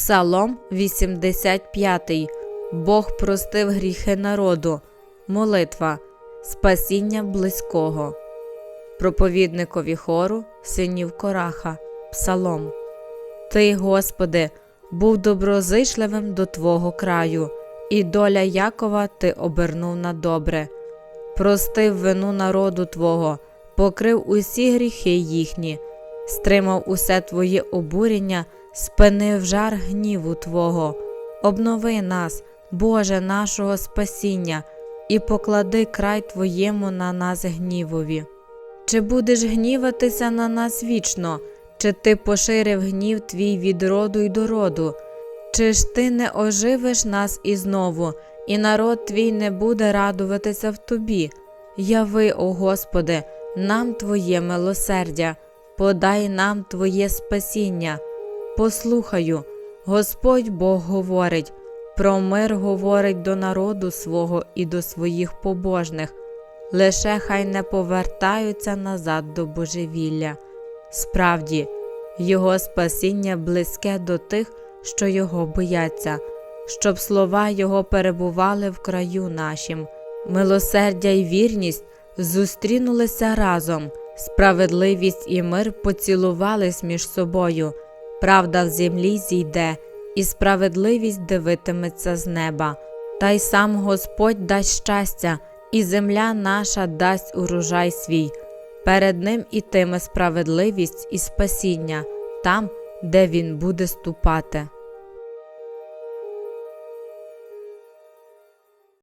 Псалом 85. Бог простив гріхи народу. Молитва. Спасіння близького. Проповідникові хору синів Кораха. Псалом. Ти, Господи, був доброзичливим до Твого краю, і доля Якова ти обернув на добре. Простив вину народу Твого, покрив усі гріхи їхні, стримав усе Твоє обурення, спинив жар гніву Твого. Обнови нас, Боже нашого спасіння, і поклади край Твоєму на нас гнівові. Чи будеш гніватися на нас вічно, чи ти поширив гнів твій від роду й до роду? Чи ж ти не оживиш нас і знову, і народ твій не буде радуватися в тобі? Яви, о Господи, нам Твоє милосердя, подай нам Твоє спасіння. Послухаю, Господь Бог говорить, про мир говорить до народу свого і до своїх побожних, лише хай не повертаються назад до божевілля. Справді, Його спасіння близьке до тих, що Його бояться, щоб слова Його перебували в краю нашім. Милосердя й вірність зустрінулися разом, справедливість і мир поцілувались між собою, правда в землі зійде, і справедливість дивитиметься з неба. Та й сам Господь дасть щастя, і земля наша дасть урожай свій. Перед ним ітиме справедливість і спасіння, там, де він буде ступати.